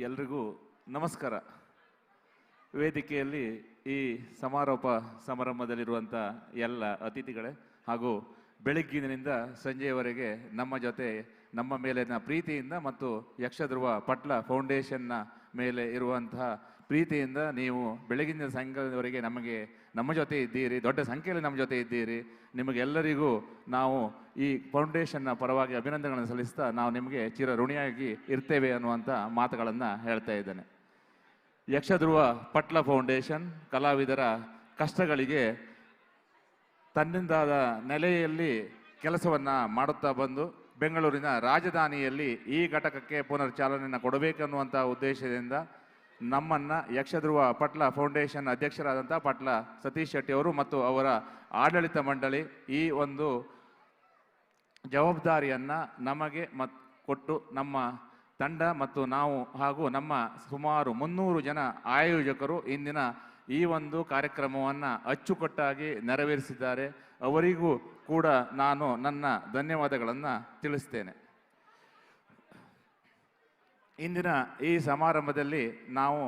ಎಲ್ರಿಗೂ ನಮಸ್ಕಾರ. ವೇದಿಕೆಯಲ್ಲಿ ಈ ಸಮಾರೋಪ ಸಮಾರಂಭದಲ್ಲಿರುವಂಥ ಎಲ್ಲ ಅತಿಥಿಗಳೇ ಹಾಗೂ ಬೆಳಗ್ಗಿನಿಂದ ಸಂಜೆಯವರೆಗೆ ನಮ್ಮ ಜೊತೆ ನಮ್ಮ ಮೇಲಿನ ಪ್ರೀತಿಯಿಂದ ಮತ್ತು ಯಕ್ಷಧ್ರುವ ಪಟ್ಲ ಫೌಂಡೇಶನ್ನ ಮೇಲೆ ಇರುವಂತಹ ಪ್ರೀತಿಯಿಂದ ನೀವು ಬೆಳಗಿನ ಸಂಘದವರೆಗೆ ನಮಗೆ ನಮ್ಮ ಜೊತೆ ಇದ್ದೀರಿ, ದೊಡ್ಡ ಸಂಖ್ಯೆಯಲ್ಲಿ ನಮ್ಮ ಜೊತೆ ಇದ್ದೀರಿ. ನಿಮಗೆಲ್ಲರಿಗೂ ನಾವು ಈ ಫೌಂಡೇಶನ್ನ ಪರವಾಗಿ ಅಭಿನಂದನೆಗಳನ್ನು ಸಲ್ಲಿಸ್ತಾ ನಾವು ನಿಮಗೆ ಚಿರ ಋಣಿಯಾಗಿ ಇರ್ತೇವೆ ಅನ್ನುವಂಥ ಮಾತುಗಳನ್ನು ಹೇಳ್ತಾ ಇದ್ದೇನೆ. ಯಕ್ಷಧ್ರುವ ಪಟ್ಲ ಫೌಂಡೇಶನ್ ಕಲಾವಿದರ ಕಷ್ಟಗಳಿಗೆ ತನ್ನಿಂದಾದ ನೆಲೆಯಲ್ಲಿ ಕೆಲಸವನ್ನು ಮಾಡುತ್ತಾ ಬಂದು ಬೆಂಗಳೂರಿನ ರಾಜಧಾನಿಯಲ್ಲಿ ಈ ಘಟಕಕ್ಕೆ ಪುನರ್ಚಾಲನೆಯನ್ನು ಕೊಡಬೇಕನ್ನುವಂಥ ಉದ್ದೇಶದಿಂದ ನಮ್ಮನ್ನು ಯಕ್ಷಧ್ರುವ ಪಟ್ಲ ಫೌಂಡೇಶನ್ ಅಧ್ಯಕ್ಷರಾದಂಥ ಪಟ್ಲ ಸತೀಶ್ ಶೆಟ್ಟಿ ಅವರು ಮತ್ತು ಅವರ ಆಡಳಿತ ಮಂಡಳಿ ಈ ಒಂದು ಜವಾಬ್ದಾರಿಯನ್ನು ನಮಗೆ ಮತ್, ಕೊಟ್ಟು ನಮ್ಮ ತಂಡ ಮತ್ತು ನಾವು ಹಾಗೂ ನಮ್ಮ ಸುಮಾರು ಮುನ್ನೂರು ಜನ ಆಯೋಜಕರು ಇಂದಿನ ಈ ಒಂದು ಕಾರ್ಯಕ್ರಮವನ್ನು ಅಚ್ಚುಕಟ್ಟಾಗಿ ನೆರವೇರಿಸಿದ್ದಾರೆ. ಅವರಿಗೂ ಕೂಡ ನಾನು ನನ್ನ ಧನ್ಯವಾದಗಳನ್ನು ತಿಳಿಸ್ತೇನೆ. ಇಂದಿನ ಈ ಸಮಾರಂಭದಲ್ಲಿ ನಾವು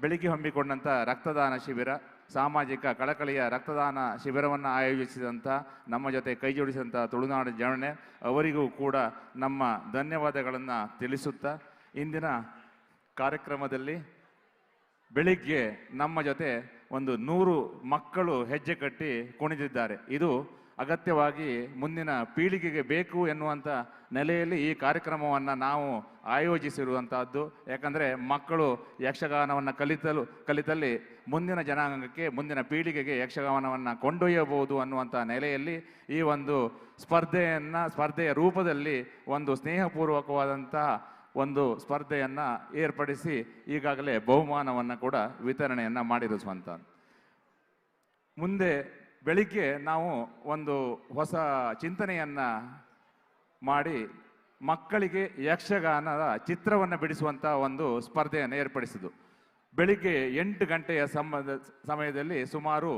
ಬೆಳಿಗ್ಗೆ ಹಮ್ಮಿಕೊಂಡಂಥ ರಕ್ತದಾನ ಶಿಬಿರ, ಸಾಮಾಜಿಕ ಕಳಕಳಿಯ ರಕ್ತದಾನ ಶಿಬಿರವನ್ನು ಆಯೋಜಿಸಿದಂಥ, ನಮ್ಮ ಜೊತೆ ಕೈ ಜೋಡಿಸಿದಂಥ ತುಳುನಾಡು ಜನಣೆ ಅವರಿಗೂ ಕೂಡ ನಮ್ಮ ಧನ್ಯವಾದಗಳನ್ನು ತಿಳಿಸುತ್ತಾ, ಇಂದಿನ ಕಾರ್ಯಕ್ರಮದಲ್ಲಿ ಬೆಳಿಗ್ಗೆ ನಮ್ಮ ಜೊತೆ ಒಂದು ನೂರು ಮಕ್ಕಳು ಹೆಜ್ಜೆ ಕಟ್ಟಿ ಕುಣಿದಿದ್ದಾರೆ. ಇದು ಅಗತ್ಯವಾಗಿ ಮುಂದಿನ ಪೀಳಿಗೆಗೆ ಬೇಕು ಎನ್ನುವಂಥ ನೆಲೆಯಲ್ಲಿ ಈ ಕಾರ್ಯಕ್ರಮವನ್ನು ನಾವು ಆಯೋಜಿಸಿರುವಂತಹದ್ದು. ಯಾಕಂದರೆ ಮಕ್ಕಳು ಯಕ್ಷಗಾನವನ್ನು ಕಲಿತಲು, ಕಲಿತಲ್ಲಿ ಮುಂದಿನ ಜನಾಂಗಕ್ಕೆ, ಮುಂದಿನ ಪೀಳಿಗೆಗೆ ಯಕ್ಷಗಾನವನ್ನು ಕೊಂಡೊಯ್ಯಬಹುದು ಅನ್ನುವಂಥ ನೆಲೆಯಲ್ಲಿ ಈ ಒಂದು ಸ್ಪರ್ಧೆಯನ್ನು, ಸ್ಪರ್ಧೆಯ ರೂಪದಲ್ಲಿ ಒಂದು ಸ್ನೇಹಪೂರ್ವಕವಾದಂತಹ ಒಂದು ಸ್ಪರ್ಧೆಯನ್ನು ಏರ್ಪಡಿಸಿ ಈಗಾಗಲೇ ಬಹುಮಾನವನ್ನು ಕೂಡ ವಿತರಣೆಯನ್ನು ಮಾಡಿರುವಂಥ ಮುಂದೆ ಬೆಳಿಗ್ಗೆ ನಾವು ಒಂದು ಹೊಸ ಚಿಂತನೆಯನ್ನು ಮಾಡಿ ಮಕ್ಕಳಿಗೆ ಯಕ್ಷಗಾನದ ಚಿತ್ರವನ್ನು ಬಿಡಿಸುವಂಥ ಒಂದು ಸ್ಪರ್ಧೆಯನ್ನು ಏರ್ಪಡಿಸಿದ್ದು. ಬೆಳಿಗ್ಗೆ ಎಂಟು ಗಂಟೆಯ ಸಂಬಂಧ, ಸಮಯದಲ್ಲಿ ಸುಮಾರು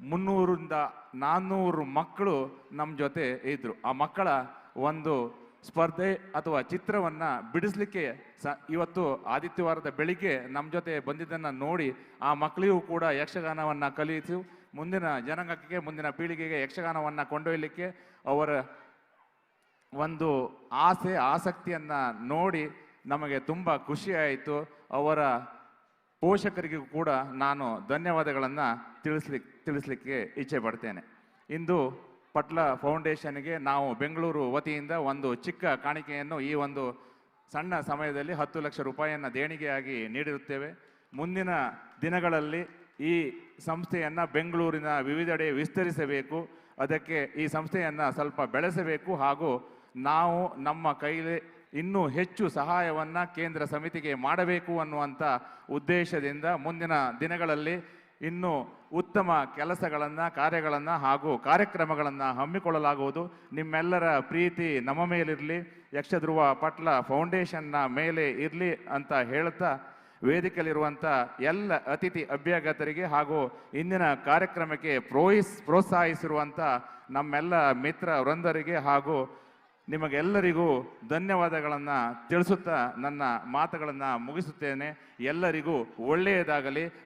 ಮುನ್ನೂರಿಂದ ನಾನ್ನೂರು ಮಕ್ಕಳು ನಮ್ಮ ಜೊತೆ ಇದ್ದರು ಆ ಮಕ್ಕಳ ಒಂದು ಸ್ಪರ್ಧೆ ಅಥವಾ ಚಿತ್ರವನ್ನ ಬಿಡಿಸ್ಲಿಕ್ಕೆ ಸ, ಇವತ್ತು ಆದಿತ್ಯವಾರದ ಬೆಳಿಗ್ಗೆ ನಮ್ಮ ಜೊತೆ ಬಂದಿದ್ದನ್ನು ನೋಡಿ ಆ ಮಕ್ಕಳಿಗೂ ಕೂಡ ಯಕ್ಷಗಾನವನ್ನು ಕಲಿಸಿ ಮುಂದಿನ ಜನಾಂಗಕ್ಕೆ, ಮುಂದಿನ ಪೀಳಿಗೆಗೆ ಯಕ್ಷಗಾನವನ್ನು ಕೊಂಡೊಯ್ಯಲಿಕ್ಕೆ ಅವರ ಒಂದು ಆಸೆ, ಆಸಕ್ತಿಯನ್ನ ನೋಡಿ ನಮಗೆ ತುಂಬ ಖುಷಿಯಾಯಿತು ಅವರ ಪೋಷಕರಿಗೂ ಕೂಡ ನಾನು ಧನ್ಯವಾದಗಳನ್ನು ತಿಳಿಸ್ಲಿಕ್ಕೆ ತಿಳಿಸ್ಲಿಕ್ಕೆ ಇಚ್ಛೆ ಪಡ್ತೇನೆ. ಇಂದು ಪಟ್ಲ ಫೌಂಡೇಶನ್ಗೆ ನಾವು ಬೆಂಗಳೂರು ವತಿಯಿಂದ ಒಂದು ಚಿಕ್ಕ ಕಾಣಿಕೆಯನ್ನು ಈ ಒಂದು ಸಣ್ಣ ಸಮಯದಲ್ಲಿ ಹತ್ತು ಲಕ್ಷ ರೂಪಾಯಿಯನ್ನು ದೇಣಿಗೆಯಾಗಿ ನೀಡಿರುತ್ತೇವೆ. ಮುಂದಿನ ದಿನಗಳಲ್ಲಿ ಈ ಸಂಸ್ಥೆಯನ್ನು ಬೆಂಗಳೂರಿನ ವಿವಿಧೆಡೆ ವಿಸ್ತರಿಸಬೇಕು. ಅದಕ್ಕೆ ಈ ಸಂಸ್ಥೆಯನ್ನು ಸ್ವಲ್ಪ ಬೆಳೆಸಬೇಕು. ಹಾಗೂ ನಾವು ನಮ್ಮ ಕೈಲಿ ಇನ್ನೂ ಹೆಚ್ಚು ಸಹಾಯವನ್ನು ಕೇಂದ್ರ ಸಮಿತಿಗೆ ಮಾಡಬೇಕು ಅನ್ನುವಂಥ ಉದ್ದೇಶದಿಂದ ಮುಂದಿನ ದಿನಗಳಲ್ಲಿ ಇನ್ನೂ ಉತ್ತಮ ಕೆಲಸಗಳನ್ನು, ಕಾರ್ಯಗಳನ್ನು ಹಾಗೂ ಕಾರ್ಯಕ್ರಮಗಳನ್ನು ಹಮ್ಮಿಕೊಳ್ಳಲಾಗುವುದು. ನಿಮ್ಮೆಲ್ಲರ ಪ್ರೀತಿ ನಮ್ಮ ಮೇಲಿರಲಿ. ಯಕ್ಷಧ್ರುವ ಪಟ್ಲ ಫೌಂಡೇಶನ್ನ ಮೇಲೆ ಇರಲಿ ಅಂತ ಹೇಳ್ತಾ ವೇದಿಕೆಯಲ್ಲಿರುವಂಥ ಎಲ್ಲ ಅತಿಥಿ ಅಭ್ಯಾಗತರಿಗೆ ಹಾಗೂ ಇಂದಿನ ಕಾರ್ಯಕ್ರಮಕ್ಕೆ ಪ್ರೋಹಿಸ್ ಪ್ರೋತ್ಸಾಹಿಸಿರುವಂಥ ನಮ್ಮೆಲ್ಲ ಮಿತ್ರ ವೃಂದರಿಗೆ ಹಾಗೂ ನಿಮಗೆಲ್ಲರಿಗೂ ಧನ್ಯವಾದಗಳನ್ನು ತಿಳಿಸುತ್ತಾ ನನ್ನ ಮಾತುಗಳನ್ನು ಮುಗಿಸುತ್ತೇನೆ. ಎಲ್ಲರಿಗೂ ಒಳ್ಳೆಯದಾಗಲಿ.